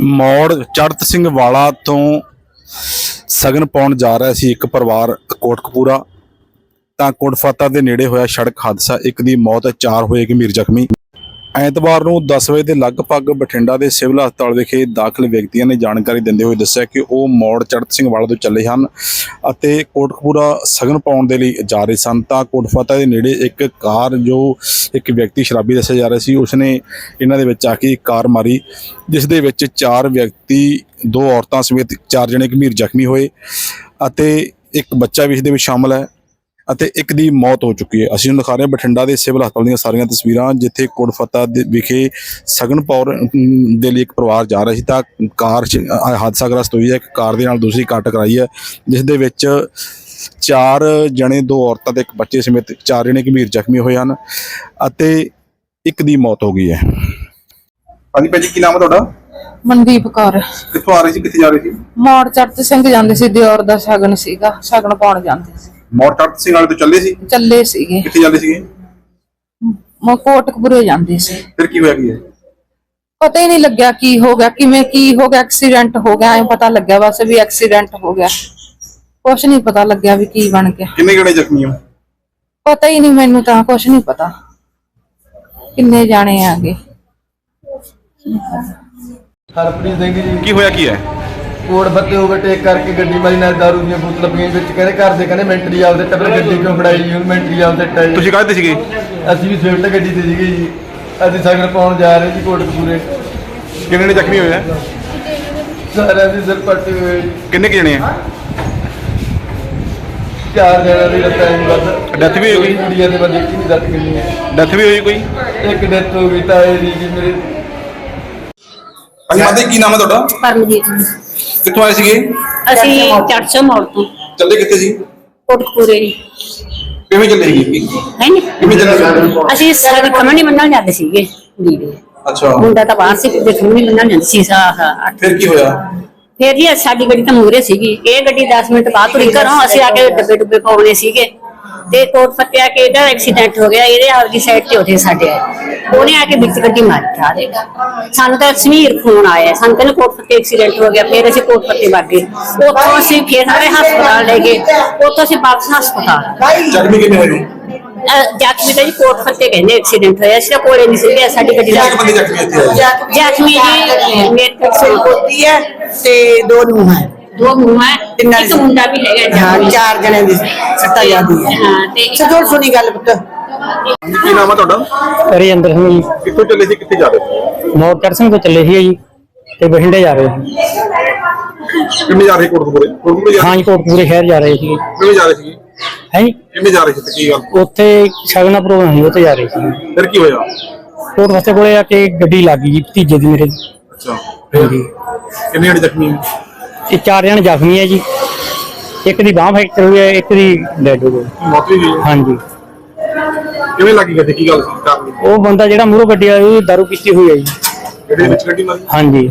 ਮੌੜ ਚੜਤ ਸਿੰਘ ਵਾਲਾ ਤੋਂ ਸਗਨ ਪਾਉਣ ਜਾ ਰਿਹਾ ਸੀ ਇੱਕ ਪਰਿਵਾਰ ਕੋਟਕਪੂਰਾ ਤਾਂ ਕੋਟਫਾਤਾ ਦੇ ਨੇੜੇ ਹੋਇਆ ਸੜਕ ਹਾਦਸਾ। ਇੱਕ ਦੀ ਮੌਤ, ਚਾਰ ਹੋਏ ਗੰਭੀਰ ਜ਼ਖਮੀ। ਐਤਵਾਰ ਨੂੰ 10 ਵਜੇ ਦੇ ਲਗਭਗ ਬਠਿੰਡਾ ਦੇ ਸਿਵਲ ਹਸਪਤਾਲ ਵਿਖੇ ਦਾਖਲ ਵਿਅਕਤੀਆਂ ਨੇ ਜਾਣਕਾਰੀ ਦਿੰਦੇ ਹੋਏ ਦੱਸਿਆ ਕਿ ਉਹ ਮੌੜ ਚੜਤ ਸਿੰਘ ਵਾਲਾ ਤੋਂ ਚੱਲੇ ਹਨ ਅਤੇ ਕੋਟਕਪੂਰਾ ਸਗਨ ਪਾਉਣ ਦੇ ਲਈ ਜਾ ਰਹੇ ਸਨ। ਤਾਂ ਕੋਟਫਾਤਾ ਦੇ ਨੇੜੇ ਇੱਕ ਕਾਰ ਜੋ ਇੱਕ ਵਿਅਕਤੀ ਸ਼ਰਾਬੀ ਦੱਸਿਆ ਜਾ ਰਿਹਾ ਸੀ, ਉਸਨੇ ਇਹਨਾਂ ਦੇ ਵਿੱਚ ਆ ਕੇ ਇੱਕ ਕਾਰ ਮਾਰੀ, ਜਿਸ ਦੇ ਵਿੱਚ ਚਾਰ ਵਿਅਕਤੀ, ਦੋ ਔਰਤਾਂ ਸਮੇਤ ਚਾਰ ਜਣੇ ਗੰਭੀਰ ਜ਼ਖਮੀ ਹੋਏ ਅਤੇ ਇੱਕ ਬੱਚਾ ਵੀ ਇਸ ਦੇ ਵਿੱਚ ਸ਼ਾਮਲ ਹੈ। ਅਤੇ ਇੱਕ ਦੀ ਮੌਤ ਹੋ ਚੁੱਕੀ ਹੈ। ਅਸੀਂ ਤੁਹਾਨੂੰ ਦਿਖਾ ਰਹੇ ਹਾਂ ਬਠਿੰਡਾ ਦੇ ਸਿਵਲ ਹਸਪਤਾਲ ਦੀਆਂ ਸਾਰੀਆਂ ਤਸਵੀਰਾਂ ਜਿੱਥੇ ਕੋਟਫਤਾ ਦੇ ਵਿਖੇ ਸਗਨ ਪੌਰ ਅਮ, ਦੇ ਲਈ ਇੱਕ ਪਰਿਵਾਰ ਜਾ ਰਿਹਾ ਸੀ। ਤਾਂ ਕਾਰ 'ਚ ਅ, ਹਾਦਸਾਗ੍ਰਸਤ ਹੋਈ ਹੈ। ਇੱਕ ਕਾਰ ਦੇ ਨਾਲ ਦੂਸਰੀ ਕਾਰ ਟਕਰਾਈ ਹੈ ਜਿਸ ਦੇ ਵਿੱਚ ਚਾਰ ਜਣੇ ਦੋ ਔਰਤਾਂ ਤੇ ਇੱਕ ਬੱਚੇ ਸਮੇਤ ਚਾਰ ਜਣੇ ਗੰਭੀਰ ਜ਼ਖਮੀ ਹੋਏ ਹਨ ਅਤੇ ਇੱਕ ਦੀ ਮੌਤ ਹੋ ਗਈ ਹੈ। ਹਾਂਜੀ ਭਾਜੀ ਕੀ ਨਾਮ ਹੈ ਤੁਹਾਡਾ? ਮਨਦੀਪ ਕੌਰ। ਕਿੱਥੋਂ ਆ ਰਹੇ ਸੀ ਕਿੱਥੇ ਜਾ ਰਹੇ ਸੀ? ਮੋੜ ਚੜਤ ਸਿੰਘ ਜਾਂਦੇ ਸੀ ਦਿਓਰ ਦਾ ਸ਼ਗਨ ਸੀਗਾ ਸ਼ਗਨ ਪਾਉਣ ਜਾਂਦੇ ਸੀ। ਮੋਟਰ ਸਿੰਘ ਵਾਲੇ ਤੋਂ ਚੱਲੇ ਸੀ? ਚੱਲੇ ਸੀਗੇ। ਕਿੱਥੇ ਜਾਂਦੇ ਸੀਗੇ? ਮੈਂ ਕੋਟਕਪੁਰੇ ਜਾਂਦੇ ਸੀ। ਫਿਰ ਕੀ ਹੋਇਆ ਕੀ ਹੈ? ਪਤਾ ਹੀ ਨਹੀਂ ਲੱਗਿਆ ਕੀ ਹੋ ਗਿਆ ਕਿਵੇਂ ਕੀ ਹੋ ਗਿਆ ਐਕਸੀਡੈਂਟ ਹੋ ਗਿਆ ਐ ਪਤਾ ਲੱਗਿਆ ਬਸ ਵੀ ਐਕਸੀਡੈਂਟ ਹੋ ਗਿਆ। ਕੁਛ ਨਹੀਂ ਪਤਾ ਲੱਗਿਆ ਵੀ ਕੀ ਬਣ ਗਿਆ। ਕਿੰਨੇ ਜਣੇ ਜ਼ਖਮੀ ਹੋ? ਪਤਾ ਹੀ ਨਹੀਂ ਮੈਨੂੰ ਤਾਂ ਕੁਛ ਨਹੀਂ ਪਤਾ। ਕਿੰਨੇ ਜਾਣੇ ਆਗੇ ਹਰਪ੍ਰੀਤ ਸਿੰਘ ਜੀ। ਕੀ ਹੋਇਆ ਕੀ ਹੈ? ਕੋੜ ਬੱਤੇ ਓਵਰਟੇਕ ਕਰਕੇ ਗੱਡੀ ਮਾਰੀ ਨਾਲ ਦਾਰੂ ਦੀਆਂ ਬੋਤਲਾਂ ਪੀਣ ਵਿੱਚ ਕਹਿੰਦੇ ਘਰ ਦੇ ਕਹਿੰਦੇ ਮੈਂਟਰੀ ਆਪਦੇ ਟੱਬਰ ਗੱਡੀ ਕਿਉਂ ਫੜਾਈ ਜੀ? ਮੈਂਟਰੀ ਆਪਦੇ ਟਾਈ ਤੁਸੀਂ ਕਾਹਦੇ ਸੀਗੇ? ਅਸੀਂ ਵੀ ਸਵਿਫਟ ਗੱਡੀ ਤੇ ਸੀਗੇ ਜੀ। ਅਸੀਂ ਸਗਨ ਪਾਉਣ ਜਾ ਰਹੇ ਸੀ ਕੋਟਕਪੂਰੇ ਕਿੰਨੇ ਨੇ ਜ਼ਖਮੀ ਹੋਏ ਆ? ਸਾਰਿਆਂ ਦੀ ਸਿਰ ਪੱਟੀ ਹੋਈ ਕਿੰਨੇ ਕੁ ਜਣੇ ਆ? ਚਾਰ ਜਣਿਆਂ ਦੀ ਲੱਤਾਂ ਨਹੀਂ ਵੱਧ Death ਵੀ ਹੋ ਗਈ? ਕੁੜੀਆਂ ਦੇ ਬੰਦੇ ਕੀ ਨਹੀਂ ਦੱਤ ਕਿੰਨੀ ਹੈ। ਡੈਥ ਵੀ ਹੋਈ ਕੋਈ? ਇੱਕ ਡੈਥ ਹੋ ਗਈ ਤਾਂ ਇਹ ਜੀ ਮੇਰੇ ਹਾਂਜੀ ਮਾਤਾ ਜੀ ਕੀ ਨਾਮ ਹੈ ਤੁਹਾਡਾ? ਪਰਮਜੀਤ ਕਿੱਥੋਂ ਆਏ ਸੀਗੇ? ਅਸੀਂ 400 ਮੋੜ ਤੋਂ। ਚੱਲੇ ਕਿੱਥੇ ਸੀ? ਕੋਟਕਪੂਰੇ। ਕਿਵੇਂ ਚੱਲੇ ਸੀਗੇ ਹੈ ਨੀ? ਕਿਵੇਂ ਚੱਲੇ ਸੀ? ਅਸੀਂ ਸਾਰੇ ਖਮਣੀ ਮੰਨਣ ਜਾਂਦੇ ਸੀਗੇ। ਅੱਛਾ। ਮੁੰਡਾ ਤਾਂ ਬਾਹਰ ਸੀ ਤੇ ਖਮਣੀ ਮੰਨਣ ਜਾਂਦੇ ਸੀ ਸਾ ਫਿਰ ਕੀ ਹੋਇਆ? ਫਿਰ ਜੀ ਸਾਡੀ ਗੱਡੀ ਤਾਂ ਮੂਰੇ ਸੀਗੀ। ਇਹ ਗੱਡੀ 10 ਮਿੰਟ ਬਾਅਦ ਤੁਰੀ। ਘਰੋਂ ਅਸੀਂ ਆ ਕੇ ਡੱਬੇ ਡੁੱਬੇ ਪਾਉਣੇ ਸੀਗੇ। ਤੇ ਕੋਟ ਫੱਤਿਆ ਕੇ ਇਹਦਾ ਐਕਸੀਡੈਂਟ ਹੋ ਗਿਆ ਇਹਦੇ ਆਪਦੀ ਸਾਈਡ ਤੇ ਉਹਦੇ ਸਾਡੇ ਆਏ। ਉਹਨੇ ਆ ਕੇ ਵਿੱਚ ਗੱਡੀ ਮਾਰੀ ਠਾ ਦੇ ਸਾਨੂੰ ਤਾਂ ਸਮੀਰ ਫੋਨ ਆਇਆ ਸਾਨੂੰ ਕਹਿੰਦੇ ਕੋਟ ਫੱਤੇ ਐਕਸੀਡੈਂਟ ਹੋ ਗਿਆ ਫਿਰ ਅਸੀਂ ਕੋਟ ਫੱਤੇ ਵਗ ਗਏ। ਉੱਥੋਂ ਅਸੀਂ ਫਿਰ ਸਾਰੇ ਹਸਪਤਾਲ ਲੈ ਗਏ ਉੱਥੋਂ ਅਸੀਂ ਵਾਪਸ ਹਸਪਤਾਲ। ਜ਼ਖਮੀ ਕਿੰਨੇ ਹੋਏ ਅਹ ਜ਼ਖਮੀ ਤਾਂ ਜੀ ਕੋਟ ਫੱਤੇ ਕਹਿੰਦੇ ਐਕਸੀਡੈਂਟ ਹੋਇਆ ਸੀ ਕੋਲੇ ਨਹੀਂ ਸੀਗੇ ਸਾਡੀ ਗੱਡੀ ਕਿੰਨੇ ਕੁ ਬੰਦੇ ਜ਼ਖਮੀ ਇੱਥੇ ਆਏ ਜ਼ਖਮੀ ਜੀ ਮੇਰੇ ਕੋਲ ਪੋਤੀ ਹੈ ਤੇ ਦੋ ਨੂੰ ਹੈ। ਦੋ ਮੂੰਹ ਹੈ। ਤਿੰਨਾਂ ਇੱਕ। ਮੁੰਡਾ ਵੀ ਹੈਗਾ ਹਾਂ ਜ਼ਖਮੀ। ਚਾਰ ਜਣੇ ਦੀ ਸੱਤਾ ਜਾਂਦੀ ਹੈ ਹਾਂ ਤੇ ਸਜੋੜ ਸੁਣੀ ਗੱਲ ਪੁੱਤ। ਕੀ ਨਾਮ ਹੈ ਤੁਹਾਡਾ? ਰਜਿੰਦਰ ਸਿੰਘ ਜੀ। ਕਿੱਥੋਂ ਚੱਲੇ ਸੀ ਕਿੱਥੇ ਜਾ ਰਹੇ ਮੋਰਚਰ ਸਿੰਘ ਤੋਂ ਚੱਲੇ ਸੀ ਜੀ ਤੇ ਬਠਿੰਡੇ ਜਾ ਰਹੇ ਸੀ। ਸੀ ਕਿੰਨੇ ਜਾ ਰਹੇ ਕੋਟਕਪੂਰੇ? ਕੋਟਕਪੂਰੇ ਜਾ ਹਾਂ ਜੀ ਕੋਟਪੂਰੇ ਸ਼ਹਿਰ ਜਾ ਰਹੇ ਸੀ। ਕਿਵੇਂ ਜਾ ਰਹੇ ਸੀ? ਹੈ ਜੀ? ਕਿਵੇਂ ਜਾ ਰਹੇ ਸੀ ਤੇ ਕੀ ਗੱਲ? ਉੱਥੇ ਸ਼ਗਨਾ ਪ੍ਰੋਗਰਾਮ ਸੀ ਉੱਥੇ ਜਾ ਰਹੇ ਸੀ। ਫਿਰ ਕੀ ਹੋਇਆ? ਕੋਟ ਵਸਤੇ ਕੋਲੇ ਆ ਕੇ ਗੱਡੀ ਲੱਗ ਗਈ ਜੀ ਭਤੀਜੇ ਦੀ ਮੇਰੇ। ਦੀ। ਅੱਛਾ ਹਾਂਜੀ। ਕਿੰਨੇ ਜਣੇ ਜ਼ਖਮੀ ਹੋਏ? ਇਹ ਚਾਰ ਜਣ ਜ਼ਖਮੀ ਹੈ ਜੀ। ਇੱਕ ਦੀ ਬਾਹ ਫ੍ਰੈਕਚਰ ਹੋਈ ਹੈ ਇੱਕ ਦੀ ਡੈਡ ਹੋ ਗਈ। ਮੌਤ ਵੀ ਗਈ ਹਾਂਜੀ। ਕਿਵੇਂ ਲੱਗੀ ਗੱਡੀ? ਕੀ ਗੱਲ ਸੀ? ਕਾਰਨ? ਉਹ ਬੰਦਾ ਜਿਹੜਾ ਮੂਹਰੋਂ ਗੱਡੀ ਵਾਲਾ ਉਹ ਦਾਰੂ ਪੀਤੀ ਹੋਈ ਹੈ ਜੀ। ਜਿਹੜੇ ਵਿੱਚ ਗੱਡੀ ਮਾਰੀ ਹਾਂਜੀ।